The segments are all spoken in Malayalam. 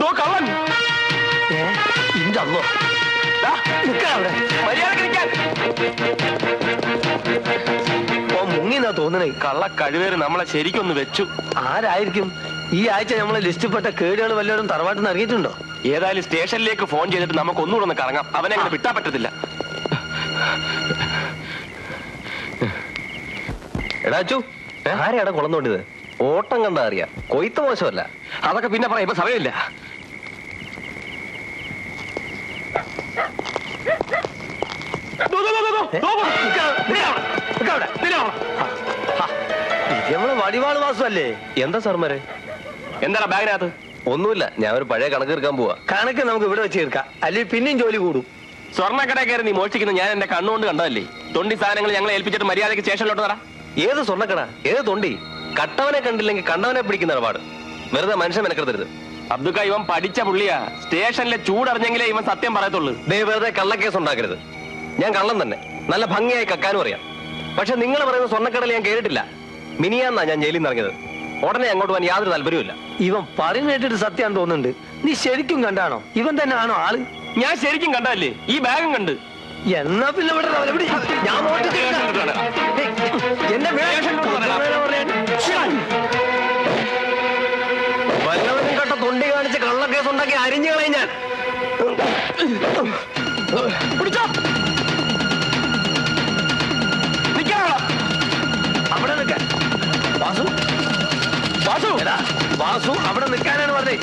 ദോ കള്ളൻ. ഏ ഇന്തല്ലോ ദാ, നിക്കവിടെ മര്യാദയ്ക്ക് നിൽക്കാൻ ഓ മുങ്ങിന്നാ തോന്നണേ. കള്ള കഴിവേറ് നമ്മളെ ശരിക്കൊന്ന് വെച്ചു. ആരായിരിക്കും? ഈ ആഴ്ച നമ്മളെ ലിസ്റ്റിൽപ്പെട്ട കേടുകൾ വല്ലവരും തറവാട്ടിൽ നിന്ന് ഇറങ്ങിയിട്ടുണ്ടോ? ഏതായാലും സ്റ്റേഷനിലേക്ക് ഫോൺ ചെയ്തിട്ട് നമുക്ക് ഒന്നുകൂടെ ഒന്ന് കറങ്ങാം. അവനെ അങ്ങനെ വിട്ടാ പറ്റത്തില്ല. എടാ അച്ചു ആരെയാടാ കുളന്നോണ്ടിത്? ഓട്ടം കണ്ടാ അറിയാം കൊയ്ത്ത് മോശമല്ല അതൊക്കെ പിന്നെ പറയാം ഇപ്പൊ സമയമില്ല നമ്മളെ വടിവാൾ വാസല്ലേ എന്താ സാർമാരെ എന്താടാ ബാഗിനകത്ത് ഒന്നുമില്ല ഞാൻ ഒരു പഴയ കണക്ക് തീർക്കാൻ പോവാ കണക്ക് നമുക്ക് ഇവിടെ വെച്ച് തീർക്കാം അല്ലെങ്കിൽ പിന്നെയും ജോലി കൂടും സ്വർണക്കട കയറി നീ മോഷ്ടിക്കുന്ന ഞാൻ എന്റെ കണ്ണുകൊണ്ട് കണ്ടതല്ലേ തൊണ്ടി സാധനങ്ങൾ ഞങ്ങളെ ഏൽപ്പിച്ചിട്ട് മര്യാദയ്ക്ക് സ്റ്റേഷനിലോട്ട് തരാം ഏത് സ്വർണക്കട ഏത് തൊണ്ടി കട്ടവനെ കണ്ടില്ലെങ്കിൽ കണ്ടവനെ പിടിക്കുന്ന ഇടപാട്. വെറുതെ മനുഷ്യൻ മെനക്കെടുത്തരുത് അബ്ദുക്ക ഇവൻ പഠിച്ച പുള്ളിയാ. സ്റ്റേഷനിലെ ചൂടറിഞ്ഞെങ്കിലേ ഇവൻ സത്യം പറയത്തുള്ളൂ. ദേ വെറുതെ കള്ളക്കേസ് ഉണ്ടാക്കരുത്. ഞാൻ കള്ളം തന്നെ. നല്ല ഭംഗിയായി കക്കാനും അറിയാം. പക്ഷെ നിങ്ങൾ പറയുന്ന സ്വർണക്കടൽ ഞാൻ കേട്ടിട്ടില്ല. മിനിയാന്നാ ഞാൻ ജയിലിൽ നിന്ന് ഇറങ്ങിയത്. ഉടനെ അങ്ങോട്ട് പോകാൻ യാതൊരു താല്പര്യമില്ല ഇവൻ പറയുന്ന കേട്ടിട്ട് സത്യം തോന്നുന്നുണ്ട്. നീ ശരിക്കും കണ്ടാണോ? ഇവൻ തന്നെ ആണോ ആൾ? ഞാൻ ശരിക്കും കണ്ടല്ലേ ഈ ബാഗും കണ്ട്. എന്നാ പിന്നെ ഇവിടെ ഇടാ. ഞാൻ എന്നെ വല്ലവരും പിടിച്ചോ. നിൽക്കാനുള്ള അവിടെ നിൽക്കാൻ വാസു. വാസു. വാസു അവിടെ നിൽക്കാനാണ് പറഞ്ഞേ.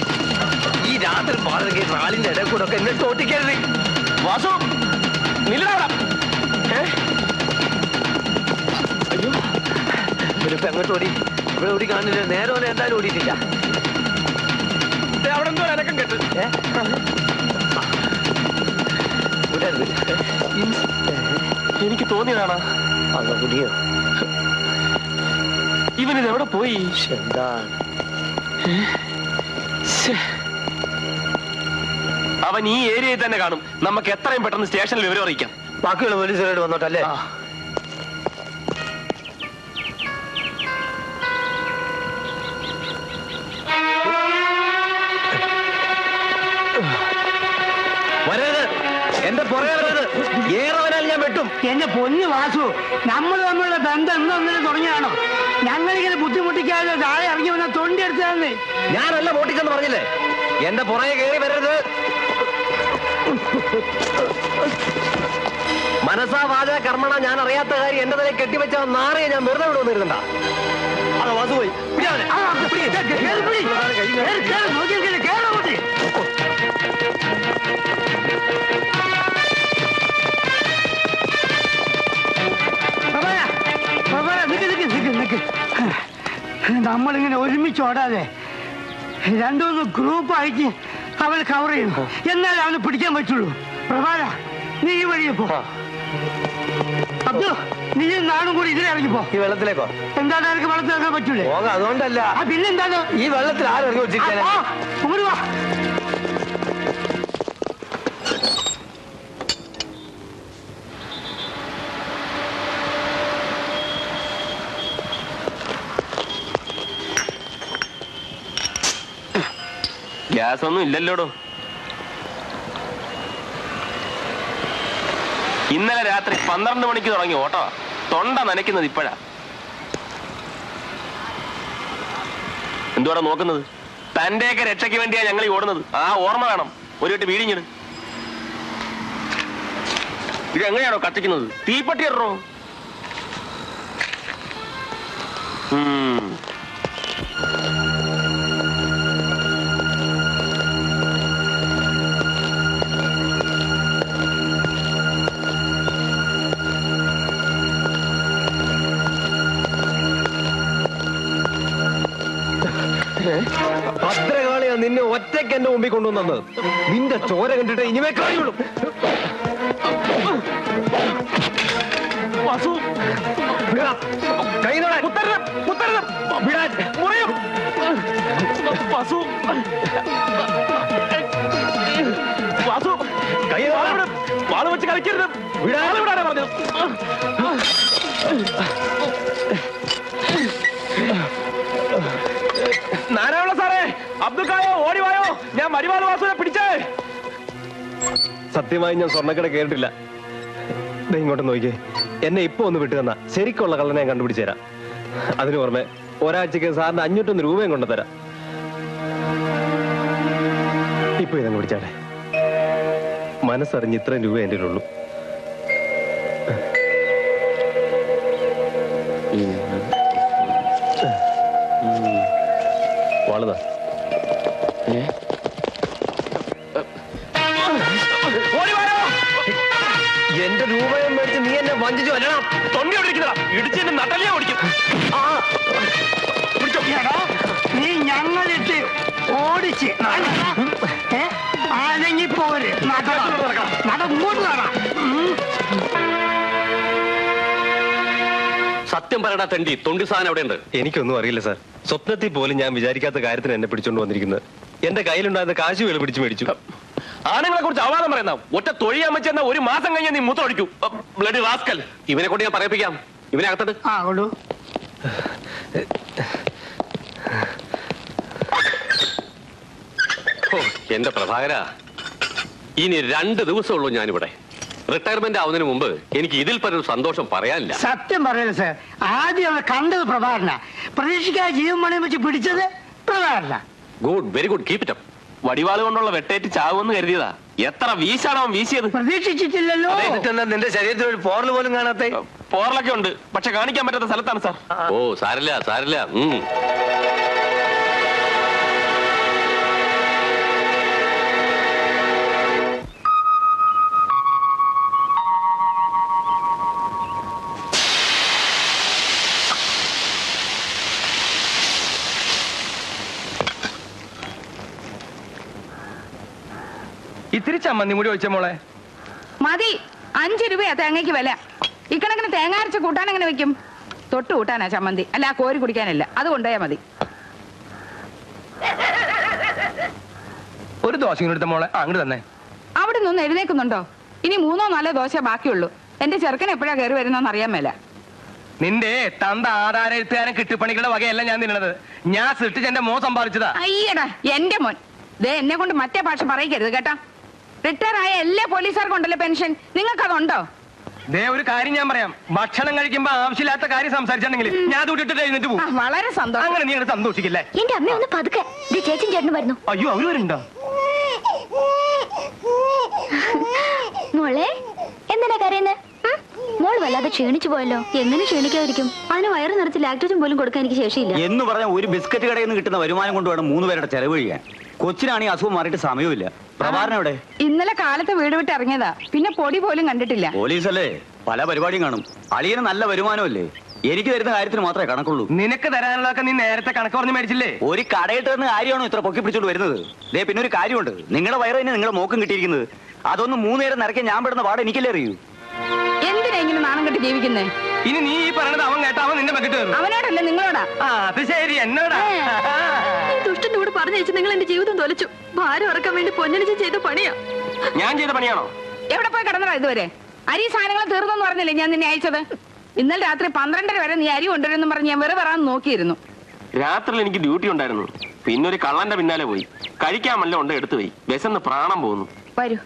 ഈ രാത്രി പാടൊക്കെ നാലിന്റെ ഇടയിൽ കൂടെ ഒക്കെ എന്നെ തോട്ടിക്കരുത് വാസു നില്ലടാ അയ്യോ ഇവരിപ്പോ എങ്ങോട്ട് ഓടി? ഇവിടെ ഓടി കാണില്ല നേരെ എന്തായാലും ഓടിയിട്ടില്ല. അവിടെ എന്തോ അനക്കം കേട്ട്. ഏ? വിടരുത്. എനിക്ക് തോന്നിയതാണ്? അതാ കുടിയോ? ഇവൻ ഇത് എവിടെ പോയി? എന്താ. അവൻ ഈ ഏരിയയിൽ തന്നെ കാണും. നമുക്ക് എത്രയും പെട്ടെന്ന് സ്റ്റേഷനിൽ വിവരം അറിയിക്കാം. ബാക്കിയുള്ള പോലീസുകാരോട് വന്നോട്ടല്ലേ എന്റെ പുറകെ വരരുത് ഏറവനാൽ ഞാൻ വെട്ടും. എന്റെ പൊന്നു വാസു നമ്മൾ തമ്മിലുള്ള ബന്ധം ഇന്നൊന്നിനും തുടങ്ങിയാണോ? ഞങ്ങളിങ്ങനെ ബുദ്ധിമുട്ടിക്കാതെ താഴെ ഇറങ്ങി വന്ന തൊണ്ടി എടുത്തതെന്ന്. ഞാനല്ല മോട്ടിച്ചെന്ന് പറഞ്ഞില്ലേ? എന്റെ പുറകെ കയറി വരരുത്. മനസാ വാച കർമ്മണ ഞാൻ അറിയാത്ത കാര്യം എന്റെ തലയിൽ കെട്ടിവെച്ച നാറിയെ ഞാൻ വെറുതെ വിടുവന്നിരുന്നണ്ട അതാ വാസു നമ്മളിങ്ങനെ ഒരുമിച്ച് ഓടാതെ രണ്ടുമൂന്ന് ഗ്രൂപ്പ് ആയിട്ട് അവൻ കവർ ചെയ്യുന്നു എന്നാലേ അവന് പിടിക്കാൻ പറ്റുള്ളൂ. പ്രഭാത നീ ഈ വഴിയെ പോ. അബ്ദു നീ നാടും കൂടി ഇതിലെ ഇറങ്ങിപ്പോ ഈ വെള്ളത്തിലേക്കോ എന്താണ് എനിക്ക് വെള്ളത്തിൽ ഇറങ്ങാൻ പറ്റൂലേ? അതുകൊണ്ടല്ല. പിന്നെന്താണ് ഈ വെള്ളത്തിൽ ആരും ഇറങ്ങി വെച്ചിരിക്കാനാ. ഗ്യാസ് ഒന്നും ഇല്ലല്ലോടോ? ഇന്നലെ രാത്രി പന്ത്രണ്ട് മണിക്ക് തുടങ്ങി ഓട്ടോ. തൊണ്ട നനയ്ക്കുന്നത് ഇപ്പോഴാ. എന്തുവാടാ നോക്കുന്നത്? തന്റെയൊക്കെ രക്ഷയ്ക്ക് വേണ്ടിയാ ഞങ്ങൾ ഓടുന്നത്. ആ ഓർമ്മ വേണം. ഒരു വട്ട് വീടിഞ്ഞിട് ഇത് എങ്ങനെയാണോ കത്തിക്കുന്നത്? തീപ്പട്ടി ഇടറോ ഭദ്രകാളിയാ നിന്നെ ഒറ്റയ്ക്ക് എന്റെ മുമ്പിൽ കൊണ്ടുവന്നത്. നിന്റെ ചോര കണ്ടിട്ട് ഇനിമേ കഴിയുള്ളൂ വാസു. കൈ നോടാ. കുത്തരുത് കുത്തരുത് വിടാൻ. മുറിയും. വാസു. വാസു. കൈ വാൾ വാൾ വെച്ച് കളിക്കരുത്. വിടാതെ വിടാനാ പറഞ്ഞത്. ഞാൻ മരിവാൾ വാസുവിനെ പിടിച്ചേ. സത്യമായി ഞാൻ സ്വർണക്കട കേട്ടില്ല ഇങ്ങോട്ട് നോക്കിയേ. എന്നെ ഇപ്പൊ ഒന്ന് വിട്ടു തന്ന. ശരിക്കുള്ള കള്ളനെ ഞാൻ കണ്ടുപിടിച്ചു തരാം. അതിന് പുറമെ ഒരാഴ്ചക്ക് സാറിന് അഞ്ഞൂറ്റൊന്ന് രൂപയും കൊണ്ടു തരാം ഇപ്പൊ ഇതങ്ങ് പിടിച്ചാട്ടെ. മനസ്സറിഞ്ഞ് ഇത്രയും രൂപ എന്റെ ഉള്ളൂ എന്റെ രൂപയും മേടിച്ച് നീ എന്നെ വഞ്ചിച്ചു. അല്ലണം തൊണ്ടി ഓടിക്കുന്നതാ ഇടിച്ചെന്റെ നട്ടലിയാ ഓടിക്കും. എടാ, നീ ഞങ്ങളിട്ട് ഓടിച്ച്? അല്ലെങ്കിൽ പോര്. നടടാ. നട ഇങ്ങോട്ട് നട. സത്യം പറയടാ തണ്ടി. തൊണ്ടി സാധനം അവിടെ ഉണ്ട് എനിക്കൊന്നും അറിയില്ല സാർ. സ്വപ്നത്തിൽ പോലും ഞാൻ വിചാരിക്കാത്ത കാര്യത്തിന് എന്നെ പിടിച്ചോണ്ട് വന്നിരിക്കുന്നത് എന്റെ കയ്യിലുണ്ടായിരുന്ന കാശ് വേല പിടിച്ചു മേടിച്ചു. ആണുങ്ങളെ കുറിച്ച് അവാദം പറയുന്ന ഒറ്റ തൊഴിയാമച്ചെന്ന ഒരു മാസം കഴിഞ്ഞ നീ മൂത്തൊഴിക്കൂ ബ്ലഡ് റാസ്കൽ ഇവനെ കൊണ്ട് ഞാൻ പറയിപ്പിക്കാം. ഇവനെ അകത്തത് ആ കൊള്ളു ഓ, എന്റെ പ്രഭാകര. ഇനി രണ്ട് ദിവസമുള്ളൂ ഞാനിവിടെ. റിട്ടയർമെന്റ് ആവുന്നതിന് മുമ്പ് എനിക്ക് ഇതിൽ പരൊരു സന്തോഷം പറയാനില്ല. സത്യം പറയുന്നത് സർ. ആദ്യം അവർ കണ്ടത് പ്രഭാകരന. പ്രതീക്ഷിക്കാതെ ജീവൻ മണി വെച്ച് പിടിച്ചത് പ്രഭാകരന. Good very good. Keep it up. വടിവാൾ കൊണ്ടുള്ള വെട്ടേറ്റ് ചാവുമെന്ന് കരുതിയതാ. എത്ര വീശാണ് അവൻ വീശിയത്. പ്രതീക്ഷിച്ചിട്ടില്ലല്ലോ. എന്നിട്ടെന്താ നിന്റെ ശരീരത്തിൽ ഒരു പോറൽ പോലും കാണാത്ത? പോറലൊക്കെ ഉണ്ട്. പക്ഷെ കാണിക്കാൻ പറ്റാത്ത സ്ഥലത്താണ് സാർ. ഓ സാരില്ല സാരില്ല. ഇത്തിരി ചമ്മന്തി മുടി ഒഴിച്ച മോളെ. മതി അഞ്ചു രൂപയാ തേങ്ങയ്ക്ക് വില. ഇക്കണക്കിന് തേങ്ങ അരച്ച് കൂട്ടാൻ എങ്ങനെ വെക്കും? തൊട്ട് കൂട്ടാനാ ചമ്മന്തി. അല്ല ആ കോരി കുടിക്കാനല്ല. അത് കൊണ്ടുപോയാ മതി. ഒരു ദോശ എടുത്ത മോളെ. അങ്ങോട്ട് തന്നെ. അവിടെ നിന്ന് എഴുന്നേക്കുന്നുണ്ടോ ഇനി മൂന്നോ നാലോ ദോശ ബാക്കിയുള്ളൂ. എന്റെ ചെറുക്കൻ എപ്പോഴാ കയറി വരുന്നോന്ന് അറിയാൻ മേല. നിന്റെ തന്ത ആധാര എഴുത്തുകാരൻ കിട്ടിപ്പണികളുടെ വകയല്ല ഞാൻ നിന്നത് ഞാൻ സൃഷ്ടിച്ച് എന്റെ മോൻ സമ്പാദിച്ചതാ. അയ്യടാ എന്റെ മോൻ. ദേ എന്നെ കൊണ്ട് മറ്റേ ഭാഷ പറയിക്കരുത് കേട്ടാ. റിട്ടയർ ആയ എല്ലാ പോലീസുകാർക്കും ഉണ്ടല്ലോ പെൻഷൻ? നിങ്ങൾക്ക് അതുണ്ടോ ദേ ഒരു കാര്യം ഞാൻ പറയാം. ഭക്ഷണം കഴിക്കുമ്പോ ആവശ്യമില്ലാത്ത കാര്യം സംസാരിച്ചിട്ടുണ്ടെങ്കിൽ ഞാൻ ആ, വളരെ സന്തോഷം. അങ്ങനെ നീ സന്തോഷിക്കില്ലേ? എന്റെ അമ്മ ഒന്ന് പതുക്കെ. ദേ ചേച്ചൻ ചേട്ടനും വരുന്നു. അയ്യോ അവർ വരുന്നുണ്ടോ? മോളെ എന്തിനാ കരയുന്നത് മോൾ വല്ലാതെ ക്ഷീണിച്ചു പോയല്ലോ. എങ്ങനെ ക്ഷീണിക്കാതിരിക്കും? അതിന് വയറ് നിറച്ച് ലാക്ടോജൻ പോലും കൊടുക്കാൻ എനിക്ക് ശേഷിയില്ല. എന്ന് പറഞ്ഞാൽ ഒരു ബിസ്ക്കറ്റ് കടയിൽ നിന്ന് കിട്ടുന്ന വരുമാനം കൊണ്ട് വേണം മൂന്ന് പേരുടെ ചെലവ് കഴിയാൻ കൊച്ചിനാണ് ഈ അസുഖം മാറിയിട്ട് സമയമില്ല എവിടെ? ഇന്നലെ കാലത്ത് വീട് വിട്ട് ഇറങ്ങിയതാ. പിന്നെ പൊടി പോലും കണ്ടിട്ടില്ല. പോലീസല്ലേ? പല പരിപാടിയും കാണും. അളിയന് നല്ല വരുമാനമല്ലേ? എനിക്ക് തരുന്ന കാര്യത്തിന് മാത്രമേ കണക്കുള്ളൂ. നിനക്ക് തരാനുള്ളതൊക്കെ നീ നേരത്തെ കണക്ക് പറഞ്ഞ് മേടിച്ചില്ലേ? ഒരു കടയിട്ട് വന്ന കാര്യമാണോ ഇത്ര പൊക്കി പിടിച്ചോണ്ട് വരുന്നത്? ദേ പിന്നെ ഒരു കാര്യമുണ്ട്. നിങ്ങളുടെ വയറ് തന്നെ നിങ്ങളുടെ മോക്കം കിട്ടിയിരിക്കുന്നത്. അതൊന്ന് മൂന്ന് നേരം നിറയ്ക്കാൻ ഞാൻ പെടുന്ന പാട് എനിക്കല്ലേ അറിയൂ? എന്തിനാ ഇങ്ങനെ നാണം കെട്ടി ജീവിക്കുന്നേ? ഇനി നീ ഈ പറഞ്ഞത് അവൻ കേട്ടാ അവൻ നിന്റെ മെക്കിട്ട് അവനോടല്ലേ നിങ്ങളോടാ? ആ അത് ശരി എന്നോടാ. പറഞ്ഞയച്ച് നിങ്ങൾ എന്റെ ജീവിതം തൊലച്ചു. ഭാരം ഇറക്കാൻ വേണ്ടി പൊന്നണിച്ച് ചെയ്ത പണിയാ. ഞാൻ ചെയ്ത പണിയാണോ? എവിടെ പോയി കിടന്നടാ ഇതുവരെ? അരി സാധനങ്ങൾ തീർന്നെന്ന് പറഞ്ഞില്ലേ ഞാൻ നിന്നെ അയച്ചത്? ഇന്നലെ രാത്രി പന്ത്രണ്ടര വരെ നീ അരി കൊണ്ടുവരുമെന്ന് പറഞ്ഞ് ഞാൻ വെറുതെ വരാൻ നോക്കിയിരുന്നു. രാത്രിയിൽ എനിക്ക് ഡ്യൂട്ടി ഉണ്ടായിരുന്നു. പിന്നെ ഒരു കള്ളന്റെ പിന്നാലെ പോയി. കഴിക്കാൻ വല്ല ഉണ്ട് എടുത്തു പോയി. വിശന്ന് പ്രാണം പോകുന്നു. വരൂ.